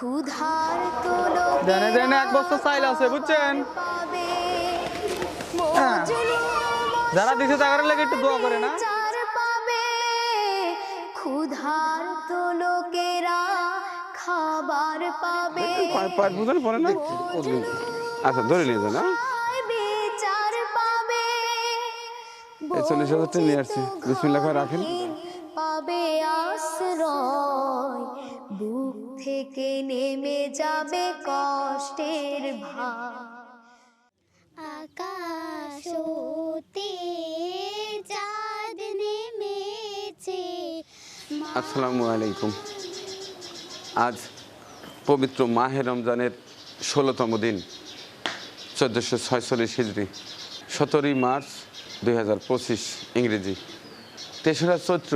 ক্ষুধার তোলো দেনে দেনে এক বস্তা চাইল আছে বুঝছেন? হ্যাঁ। যারা দিছে তাদের লেগে একটু দোয়া করে না? চার পাবে। ক্ষুধার তো লোকেরা খাবার পাবে। পাঁচ বুঝেন পরে না? আচ্ছা ধরে নিয়ে যান হ্যাঁ? বিচার পাবে। এই চল্লিশ হাজার নিয়ে আসছি। বিসমিল্লাহ করে রাখেন। থেকে নেমে যাবে কষ্টের ভার। আকাশ চাঁদ নেমেছে আসসালামু আলাইকুম। আজ পবিত্র মাহে রমজানের ষোলোতম দিন, চোদ্দোশো ছয়চল্লিশ হিজড়ি সতেরোই মার্চ দুই হাজার পঁচিশ ইংরেজি। তেসরা চৈত্র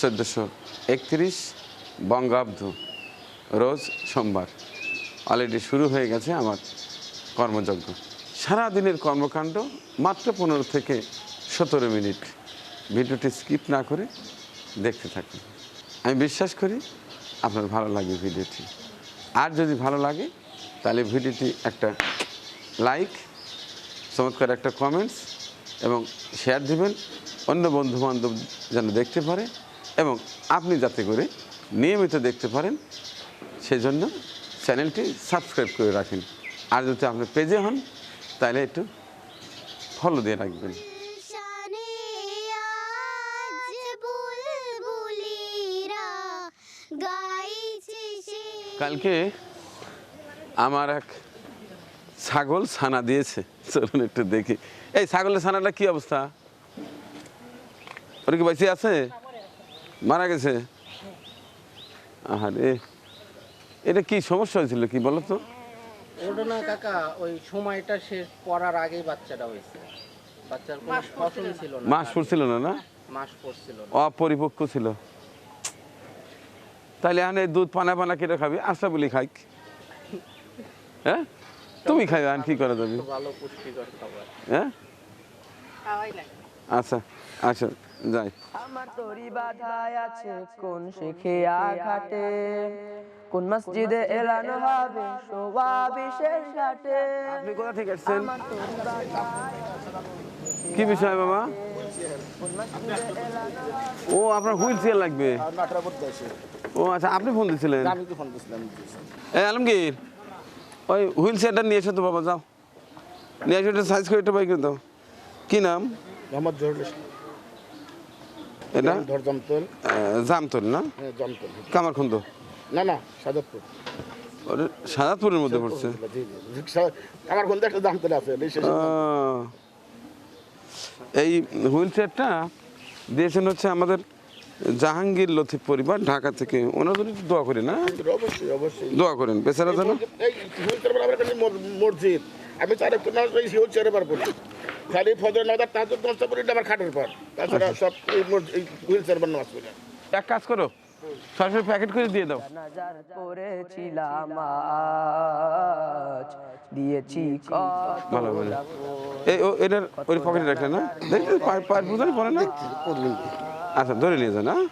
চোদ্দোশো একত্রিশ বঙ্গাব্দ। রোজ সোমবার। অলরেডি শুরু হয়ে গেছে আমার কর্মযজ্ঞ। সারা দিনের কর্মকাণ্ড মাত্র পনেরো থেকে সতেরো মিনিট। ভিডিওটি স্কিপ না করে দেখতে থাকুন। আমি বিশ্বাস করি আপনার ভালো লাগবে ভিডিওটি। আর যদি ভালো লাগে, তাহলে ভিডিওটি একটা লাইক চমৎকার একটা কমেন্টস এবং শেয়ার দিবেন। অন্য বন্ধু বান্ধব যেন দেখতে পারে এবং আপনি যাতে করে নিয়মিত দেখতে পারেন সেজন্য চ্যানেলটি সাবস্ক্রাইব করে রাখেন। আর যদি আপনি পেজে হন তাহলে একটু ফলো দিয়ে রাখবেন। কালকে আমার এক ছাগল ছানা দিয়েছে। চলুন একটু দেখি। এই ছাগলের ছানাটা কি অবস্থা? ওর কি বেঁচে আছে? মারা গেছে? আহারে। এটা কি সমস্যা হয়েছিল কি বলো তো? ওটা না কাকা ওই সময়টা শেষ পড়ার আগেই বাচ্চাটা হয়েছে। বাচ্চার কোনো ফসল ছিল না মাস পড়ছিল না না? মাস পড়ছিল না। অপরিপক্ক ছিল। তাহলে আনে দুধ পানা পানা কেটে খাবি আশা বলি খাই। হ্যাঁ? তুমি খাই আর কি করা যাবে? ভালো পুষ্টিকর খাবার। হ্যাঁ? আচ্ছা আচ্ছা যাই। আমার তরি বাধায় আছে কোন শিখে আঘাটে কোন মসজিদে এলানো হবে শোভা বিশেষ ঘাটে। আপনি কোথা থেকে আসছেন কি বিষয় বাবা ও আপনার হুইল চেয়ার লাগবে। ও আচ্ছা আপনি ফোন দিয়েছিলেন আমি তো ফোন করছিলাম এই আলমগীর ওই হুইল চেয়ারটা নিয়ে এসো তো বাবা যাও। নিয়ে এসে একটা সাইজ করে একটা বাই করে দাও। কি নাম? মোহাম্মদ জহুরুল ইসলাম। এটা? জামতল না? হ্যাঁ জমতল। কামারখন্দ। না না সাজাদপুর ওটা সাদাতপুরের মধ্যে পড়ছে? আমার কোন একটা জামতলে আছে এই হুইল চেয়ারটা দিয়েছেন হচ্ছে আমাদের জাহাঙ্গীর লতিফ পরিবার ঢাকা থেকে। ওনার জন্য দোয়া করি না অবশ্যই অবশ্যই দোয়া করেন। বেচারা যেন মসজিদ। আমি চার একটু হিউল চেয়ারে পার পড়ি খালি ফজর নামাজ তাহাজ নষ্ট করি আমার খাটের পর তাছাড়া সব এই হুইল চেয়ার নামাজ পড়ি এক কাজ করো সরাসরি প্যাকেট করে দিয়ে দাও। নাজার পড়েছিলাম দিয়েছি কত ভালো। ভালো এই ও এটার ওই পকেটে রাখলে না? দেখি পায়ের বুঝানি পড়ে না? আচ্ছা ধরে নিয়ে যান হ্যাঁ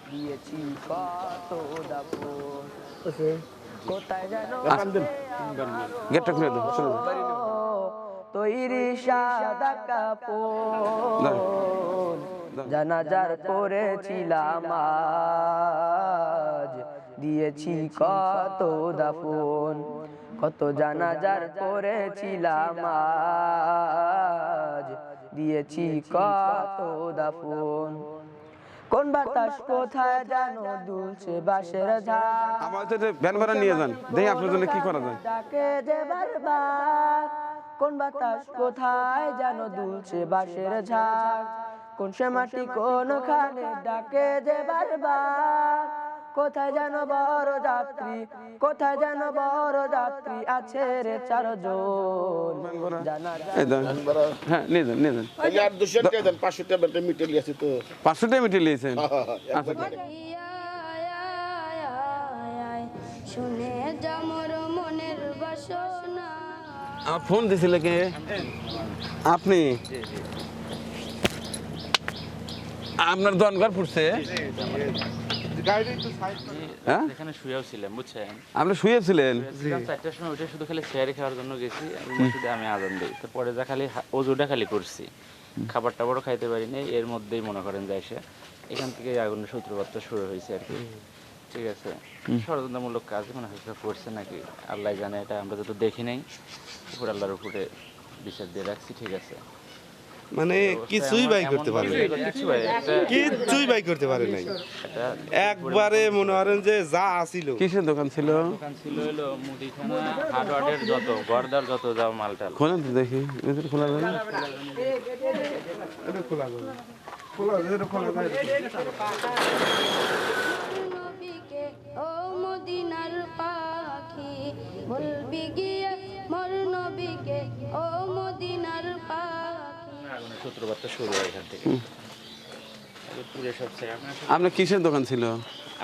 গেটটা খুলে দাও চলো তৈরি সাদা কাপড়। জানাজার পড়েছিলাম আজ। দিয়েছি কত দাফন কত জানাজার পড়েছিলাম আজ। দিয়েছি কত দাফন। কোন বাতাস কোথায় জানো দুলছে ঝাড় ভ্যান ভাড়া নিয়ে যান আপনার জন্য কি করা যায়? ডাকে যে বারবার কোন বাতাস কোথায় যেন দুলছে বাঁশের ঝাড় কোন সে মাটি কোনখানে ডাকে যে বারবার? কোথায় যেন বড় যাত্রী? কোথায় যেন বড় যাত্রী? আছে রে চারজন। জানা যায়। এই দেন হ্যাঁ নিয়ে যান নিয়ে যান। আর দুশো টাকা দেন পাঁচশো টাকা মিটে লিয়েছি তো। পাঁচশো টাকা মিটিয়ে নিয়েছেন শুনে যামর মনের বাসনা। ফোন দিছিলে কে? আপনি? আপনার দনগর পড়ছে হ্যাঁ? এখানে শুয়েও ছিলাম বুঝছেন? আপনি শুয়েছিলেন? চারটার সময় উঠে শুধু খালি শেয়ারি খাওয়ার জন্য গেছি মসজিদে আমি আজান দিই। তো যা খালি হা- খালি করছি। খাবার টাবারও খাইতে পারিনি এর মধ্যেই মনে করেন যে এসে এখান থেকে আগুনের সূত্রপাতটা শুরু হয়েছে আর কি। ঠিক আছে? ষড়যন্ত্রমূলক কাজ মনে হচ্ছে করছে নাকি? আল্লাহ জানে এটা আমরা যত দেখি নাই উপর আল্লাহর উপরে বিচার দিয়ে রাখছি ঠিক আছে? মানে কিছুই বাই করতে পারে? কিছুই বাই করতে পারে নাই? একবারে মনে করেন যে যা আসিল কিসের দোকান ছিল? দোকান ছিল হলো মুদিখানা হার্ডওয়ার্ডের যত যত খোলেন তো দেখি খোলা যাবে নবীকে ও মদিনার পাখি বলবি গিয়ে মোর নবীকে ও মদিনার পাখি আগুনের সূত্রপাতটা শুরু হয় এখান থেকে। আপনার কিসের দোকান ছিল?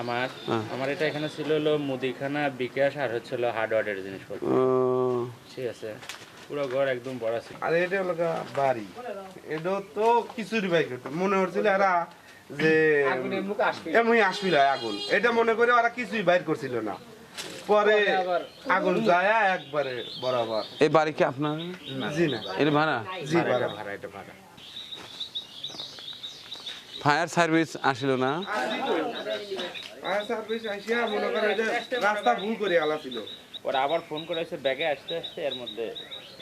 আমার? হ্যাঁ। আমার এটা এখানে ছিল হলো মুদিখানা বিকাশ আর হচ্ছিল হার্ডওয়ার্ডের জিনিসপত্র। ঠিক আছে। পুরো ঘর একদম বড় ছিল। আর এটা হলো বাড়ি। এটা তো কিছুই বাই করতে মনে হচ্ছিল এরা যে এমনি আসবিল আগুন। এটা মনে করে ওরা কিছুই বাইর করছিল না। পরে আগুন যায় একবারে বরাবর। এই বাড়ি কি আপনার? জি না। এর ভাড়া? জি ভাড়া, ভাড়া এটা ভাড়া। ফায়ার সার্ভিস আসিল না? আর সার্ভিস আইসিয়া মনে করে যে রাস্তা ভুল করে আলা ছিল ওরা আবার ফোন করে এসে ব্যাগে আসতে আসতে এর মধ্যে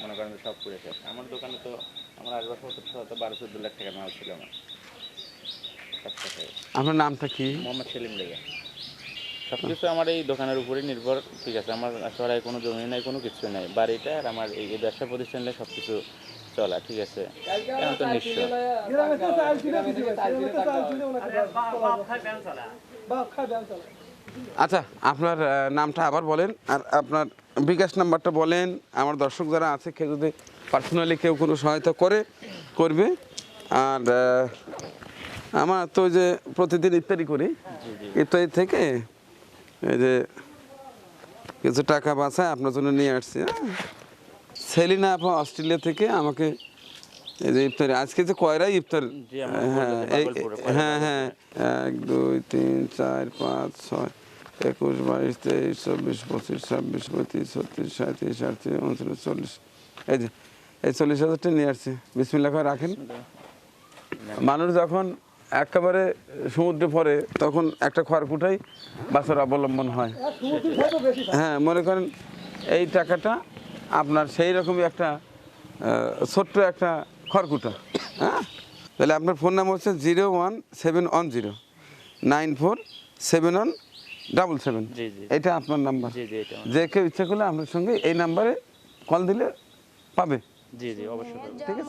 মনে করেন যে সব শেষ আমার দোকানে তো আমার আসবার সত্তর শত বারো চোদ্দ লাখ টাকা মাল ছিল আমার। আপনার নামটা কি? মোহাম্মদ সেলিম লেগে। সব কিছু আমার এই দোকানের উপরেই নির্ভর ঠিক আছে? আমার চড়াই কোনো জমি নাই কোনো কিছু নাই। বাড়িটা আর আমার এই ব্যবসা প্রতিষ্ঠানে সব কিছু চলা ঠিক আছে? এখন তো নিশ্চয়। আচ্ছা আপনার নামটা আবার বলেন। আর আপনার বিকাশ নাম্বারটা বলেন। আমার দর্শক যারা আছে কেউ যদি পার্সোনালি কেউ কোনো সহায়তা করে করবে। আর আমার তো যে প্রতিদিন ইফতারি করি। ইফতারি থেকে এই যে কিছু টাকা বাঁচায় আপনার জন্য নিয়ে আসছি হ্যাঁ? সেলিনা আপা অস্ট্রেলিয়া থেকে আমাকে এই যে ইফতারি আজকে যে কয়রা ইফতার? হ্যাঁ হ্যাঁ হ্যাঁ এক দুই তিন চার পাঁচ ছয় একুশ বাইশ তেইশ চব্বিশ পঁচিশ ছাব্বিশ পঁয়ত্রিশ ছত্রিশ সাঁত্রিশ আটত্রিশ উনচল্লিশ চল্লিশ এই যে এই চল্লিশ হাজারটা নিয়ে আসছি। বিসমিল্লা করে রাখেন। মানুষ যখন একেবারে সমুদ্রে পড়ে তখন একটা খড়কুটাই বাসের অবলম্বন হয়। হ্যাঁ মনে করেন এই টাকাটা আপনার সেই রকমই একটা ছোট্ট একটা খড়কুটা হ্যাঁ? তাহলে আপনার ফোন নাম্বার হচ্ছে zero one seven one zero nine four seven one double seven. জি, জি। এটা আপনার নাম্বার। জি জি এটা আমার- যে কেউ ইচ্ছা করলে আপনার সঙ্গে এই নাম্বারে কল দিলে পাবে। জি জি অবশ্যই পাবো। যামর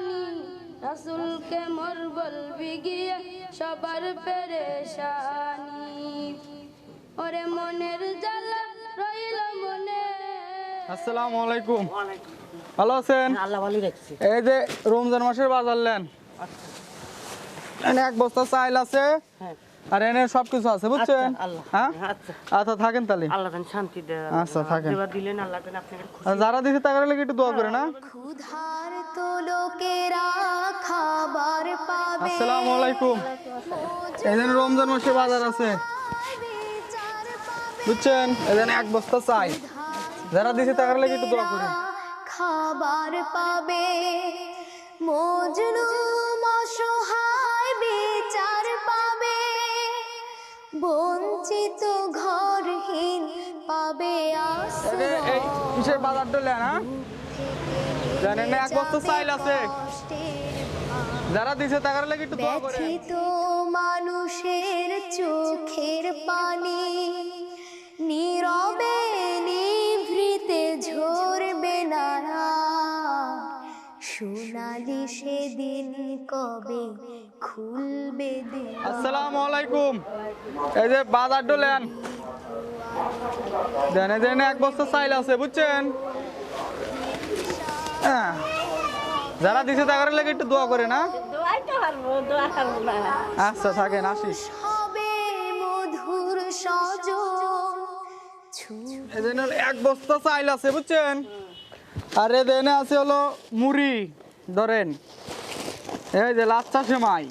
পানি রাসুলকে মোর বলবি গিয়ে সবার পেরেশানি। ওরে মনের জ্বালা রইল মনে। আসসালামু আলাইকুম। ভালো আছেন? আল্লাহ ভালো রাখছে। এই যে রমজান মাসের বাজার লেন এক বস্তা চাইল আছে। হ্যাঁ। আর এনে সবকিছু আছে বুঝছেন? আচ্ছা, হ্যাঁ? আচ্ছা। আচ্ছা থাকেন তাহলে। আল্লাহ শান্তি আচ্ছা, থাকেন। দেওয়া দিলেন আল্লাহ যেন আপনাকে খুশি। যারা দিছে তাদের লাগে একটু দোয়া করে না ক্ষুধার তো লোকেরা খাবার পাবে। আসসালামু আলাইকুম। এই রমজান মাসের বাজার আছে। বুঝছেন? জন্য এক বস্তা চাই। যারা দিছে তাদের লাগে একটু দোয়া করে খাবার পাবে। মজনু বঞ্চিত ঘরহীন পাবে এই কিসের হ্যাঁ? জানেন না এক বস্তা চাইল আছে। যারা দিছে লাগে একটু দোয়া করে ব্যথিত মানুষের চোখের পানি নীরবে নিভৃতে ঝরবে না সোনালি সেদিন কবে খুলবে আসসালামু আলাইকুম। এই যে বাজার ডোলেন। দেনে দেনে এক বস্তা চাইল আছে বুঝছেন? হ্যাঁ। যারা দিছে তাদের লাগে একটু দোয়া করে না দোয়াইতে পারব দোয়া করব না। আচ্ছা থাকেন আসি হবে মধুর সজন ছুঁয়ে এই এক বস্তা চাইল আছে বুঝছেন? আর এ দেনে আছে হলো মুড়ি ধরেন। এই যে লাচ্চা সেমাই।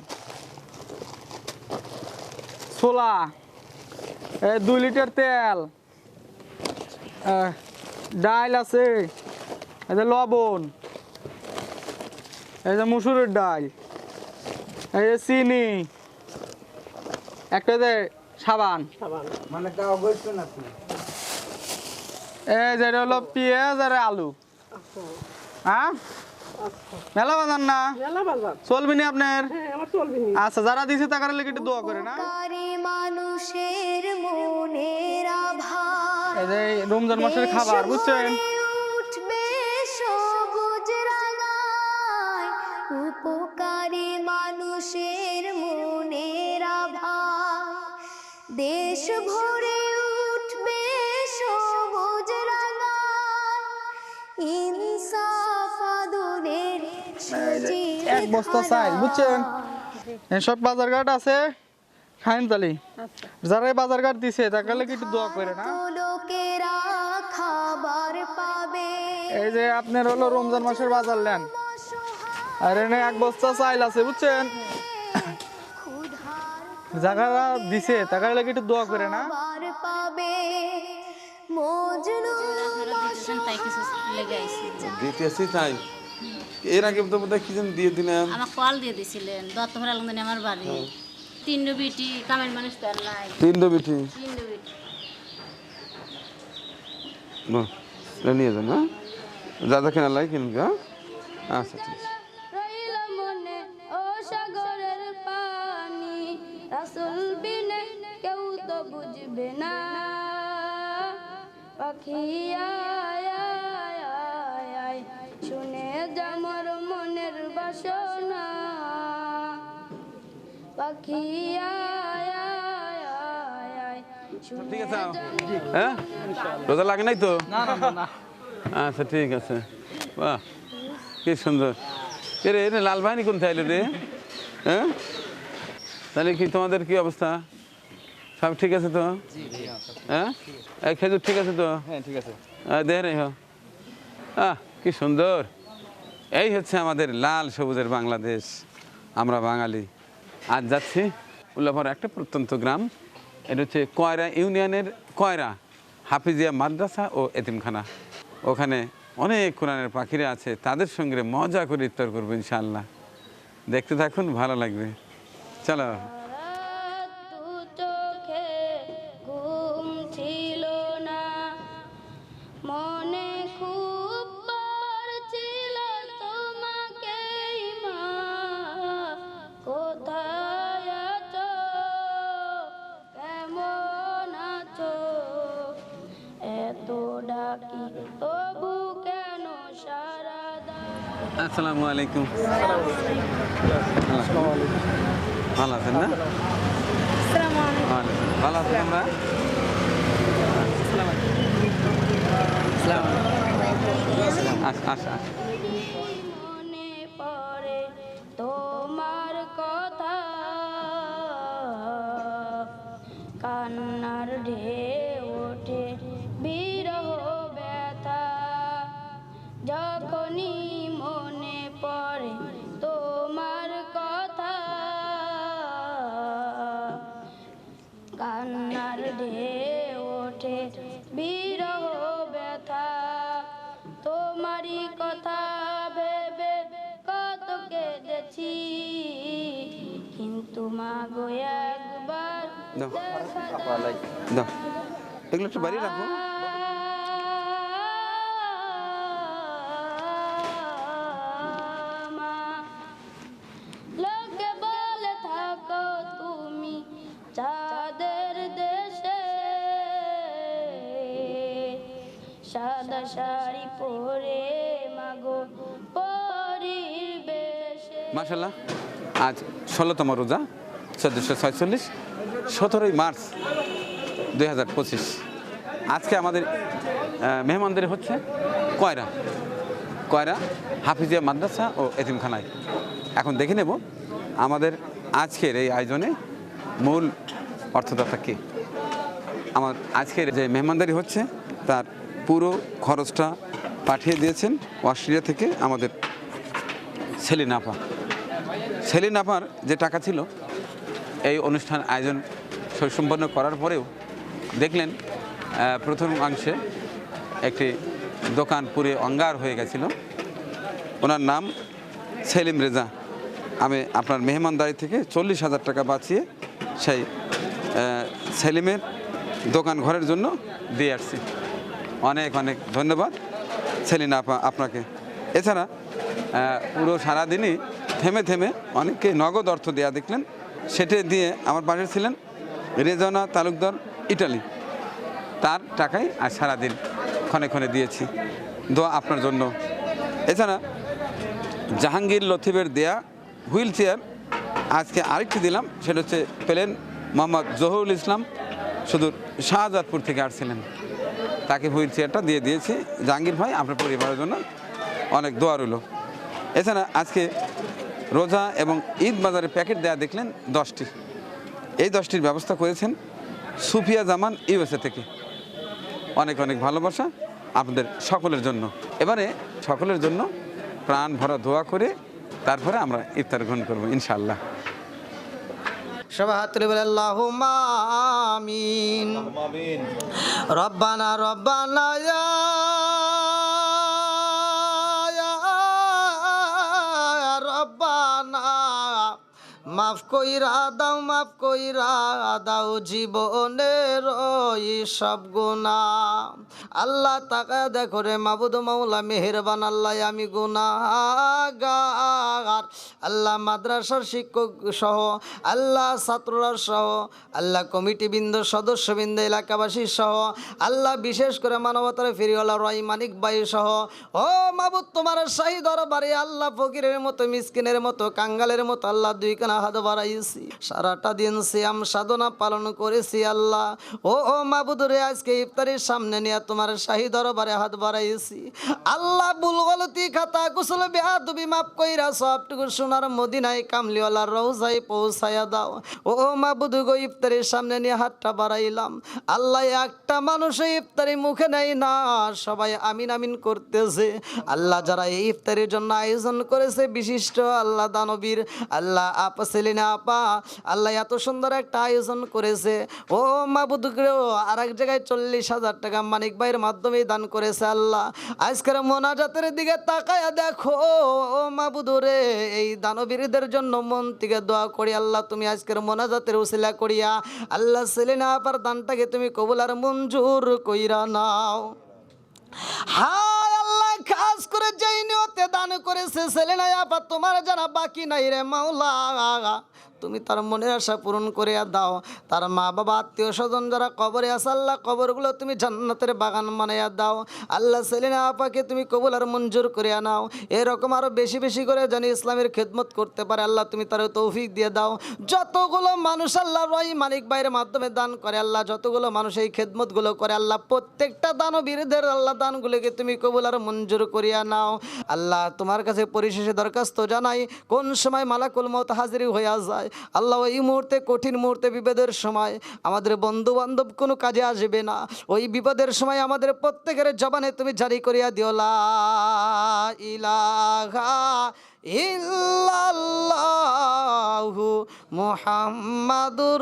ছোলা এই দুই লিটার তেল ডাল আছে এই যে লবণ এই যে মুসুরের ডাল এই যে চিনি একটা যে সাবান। মানে এই যে হলো পেঁয়াজ আর আলু। হ্যাঁ? মেলা বাজার না? চলবি নি আপনার? হ্যাঁ আমার চলবি নি। আচ্ছা যারা দিছে তাকার লেগে একটু দোয়া করে না। মানুষের মনের আভা এই রমজান মাসের খাবার বুঝছেন? বস্তা চাই বুঝছেন? সব বাজার ঘাট আছে খাইন তালি। যারা বাজার ঘাট দিছে তাকার লেগে একটু দোয়া করে না পাবে। এই যে আপনার হলো রমজান মাসের বাজার নেন। আর এনে এক বস্তা চাইল আছে বুঝছেন? যারা দিছে তাকার লেগে একটু দোয়া করে না লেগে আইছি। দিতেছি তাই। এর আগে তো বোধহয় কি যেন দিয়ে দিলাম আমার কল দিয়ে দিছিলেন দত্তভরা লন্দনে আমার বাড়ি। তিন বিটি কামের মানুষ তার নাই। তিনটে বিঠি তিন বিটি। নো, এটা নিয়ে যান হ্যাঁ? যা যা কেনা লাগে কিনুন হ্যাঁ? আচ্ছা ঠিক আছে। রইল মনে ও সাগরের পানি রাসুল বিনে কেউ তো বুঝবে না। পাখি পাখি শুনে ঠিক আছে। হ্যাঁ? রোজা লাগে নাই তো? না না না, না। আচ্ছা ঠিক আছে। বাহ কি সুন্দর। এ রে লাল বাহিনী কোন থাইলে রে? হ্যাঁ? তাহলে কি তোমাদের কি অবস্থা? সব ঠিক আছে তো? হ্যাঁ এই খেজুর ঠিক আছে তো? হ্যাঁ ঠিক আছে। দেখ রে আহ কি সুন্দর। এই হচ্ছে আমাদের লাল সবুজের বাংলাদেশ আমরা বাঙালি। আজ যাচ্ছি উল্লাপর একটা প্রত্যন্ত গ্রাম। এটা হচ্ছে কয়রা ইউনিয়নের কয়রা, হাফিজিয়া মাদ্রাসা ও এতিমখানা। ওখানে অনেক কোরআনের পাখিরা আছে, তাদের সঙ্গে মজা করে ইফতার করব ইনশাল্লাহ দেখতে থাকুন, ভালো লাগবে। চলো। ডাকি তবু কেন সারা আসসালামু আলাইকুম। ভালো আছেন না? ভালো। আছেন আমরা? আচ্ছা আচ্ছা। ঢেউ ওঠে বিরহ ব্যথা। তোমারই কথা ভেবে কত কেঁদেছি। কিন্তু মা গো একবার। এগুলো একটু বাড়ি রাখো সাদা শাড়ি পরে মাগো পরিবেশে মাশাল্লাহ আজ ষোলোতম রোজা, চোদ্দোশো ছয়চল্লিশ, সতেরোই মার্চ দুই হাজার পঁচিশ। আজকে আমাদের মেহমানদের হচ্ছে কয়রা। কয়রা, হাফিজিয়া মাদ্রাসা ও এতিমখানায়। এখন দেখে নেব আমাদের আজকের এই আয়োজনে মূল অর্থদাতা কে। আমার আজকের যে মেহমানদারি হচ্ছে তার পুরো খরচটা পাঠিয়ে দিয়েছেন অস্ট্রেলিয়া থেকে আমাদের সেলিন আপা। সেলিন আপার যে টাকা ছিল, এই অনুষ্ঠান আয়োজন সুসম্পন্ন করার পরেও দেখলেন প্রথম অংশে একটি দোকান পুরে অঙ্গার হয়ে গেছিল। ওনার নাম সেলিম রেজা। আমি আপনার মেহমানদারি থেকে চল্লিশ হাজার টাকা বাঁচিয়ে সেই সেলিমের দোকান ঘরের জন্য দিয়ে আসছি। অনেক অনেক ধন্যবাদ। সেলিনা আপা, আপনাকে। এছাড়া পুরো সারাদিনই থেমে থেমে অনেককে নগদ অর্থ দেওয়া দেখলেন। সেটা দিয়ে আমার পাশে ছিলেন রেজনা তালুকদার, ইটালি। তার টাকাই আর সারাদিন ক্ষণে ক্ষণে দিয়েছি। দোয়া আপনার জন্য। এছাড়া, জাহাঙ্গীর লতিফের দেয়া হুইল চেয়ার আজকে আরেকটি দিলাম। সেটা হচ্ছে পেলেন মোহাম্মদ জহুরুল ইসলাম। শুধু শাহজাদপুর থেকে আসছিলেন। তাকে হুইল চেয়ারটা দিয়ে দিয়েছি। জাহাঙ্গীর ভাই, আপনার পরিবারের জন্য অনেক দোয়া রইল। এছাড়া আজকে রোজা এবং ঈদ বাজারে প্যাকেট দেয়া দেখলেন দশটি। এই দশটির ব্যবস্থা করেছেন সুফিয়া জামান ইউএসএ থেকে। অনেক অনেক ভালোবাসা আপনাদের সকলের জন্য। এবারে সকলের জন্য প্রাণ ভরা দোয়া করে তারপরে আমরা ইফতার গ্রহণ করব ইনশাল্লাহ সবাই হাত তুলে বলে আল্লাহুম্মা আমিন। রব্বানা রব্বানা ইয়া ইয়া মাফ কইরা দাও, মাফ কইরা দাও জীবনের ওই সব গুণা আল্লাহ তাকা দেখো রে মাবুদ মাওলা, মেহেরবান আল্লাহ, আমি গুনাগার আল্লাহ মাদ্রাসার শিক্ষক সহ, আল্লাহ ছাত্ররা সহ, আল্লাহ কমিটি বৃন্দ সদস্যবৃন্দ এলাকাবাসী সহ, আল্লাহ বিশেষ করে মানবতার ফিরিওয়ালা রয়, মানিক বাই সহ। ও মাবুদ, তোমার শাহী দরবারে আল্লাহ ফকিরের মতো, মিসকিনের মতো, কাঙ্গালের মতো, আল্লাহ দুই কানা হাত বাড়াইছি, সারাটা দিন সিয়াম সাধনা পালন করেছি আল্লাহ। ও ও মাবুদ রে আজকে ইফতারের সামনে নিয়ে তোমার শাহী দরবারে হাত বাড়াইছি। আল্লাহ বুল গলতি খাতা কুশল বেহাদুবি মাপ কইরা সবটুকু সোনার মদিনায় কামলিওয়ালার রৌজাই পৌঁছায়া দাও। ও ও মাবুদ গো ইফতারের সামনে নিয়ে হাতটা বাড়াইলাম। আল্লাহ, একটা মানুষ ইফতারি মুখে নেয় না, সবাই আমিন আমিন করতেছে। আল্লাহ যারা এই ইফতারের জন্য আয়োজন করেছে, বিশিষ্ট আল্লাহ দানবীর, আল্লাহ সেলিনা আপা, আল্লাহ এত সুন্দর একটা আয়োজন করেছে। ও মা মাবুদ আর এক জায়গায় চল্লিশ হাজার টাকা মানিক ভাইয়ের মাধ্যমেই দান করেছে আল্লাহ। আজকের মোনাজাতের দিকে তাকায়া দেখো, ও মাবুদ রে, এই দানবীরদের জন্য মন থেকে দোয়া করি আল্লাহ, তুমি আজকের মোনাজাতের উসিলা করিয়া আল্লাহ সেলিনা আপার দানটাকে তুমি কবুল আর মঞ্জুর কইরা নাও। হায় খাস করে যেই নিয়তে দান করেছে ছেলে নাই আপা তোমার যারা বাকি নাই রে মাওলা। তুমি তার মনের আশা পূরণ করে দাও। তার মা বাবা আত্মীয় স্বজন যারা কবরে আছে, আল্লাহ কবরগুলো তুমি জান্নাতের বাগান বানাইয়া দাও। আল্লাহ সেলিনা আপাকে তুমি কবুল আর মঞ্জুর করে নাও। এরকম আরও বেশি বেশি করে জানি ইসলামের খেদমত করতে পারে, আল্লাহ তুমি তার তৌফিক দিয়ে দাও। যতগুলো মানুষ আল্লাহ রয় মালিক ভাইয়ের মাধ্যমে দান করে, আল্লাহ যতগুলো মানুষ এই খেদমতগুলো করে, আল্লাহ প্রত্যেকটা দান ও দানবীরদের আল্লাহ দানগুলোকে তুমি কবুল আর মঞ্জুর করিয়া নাও। আল্লাহ তোমার কাছে পরিশেষে দরখাস্ত জানাই, কোন সময় মালাকুল মত হাজির হইয়া যায়। আল্লাহ এই মুহূর্তে কঠিন মুহূর্তে বিপদের সময় আমাদের বন্ধু বান্ধব কোনো কাজে আসবে না। ওই বিপদের সময় আমাদের প্রত্যেকের জবানে তুমি জারি করিয়া দিও ইলাহা ইল্লাল্লাহু মুহাম্মাদুর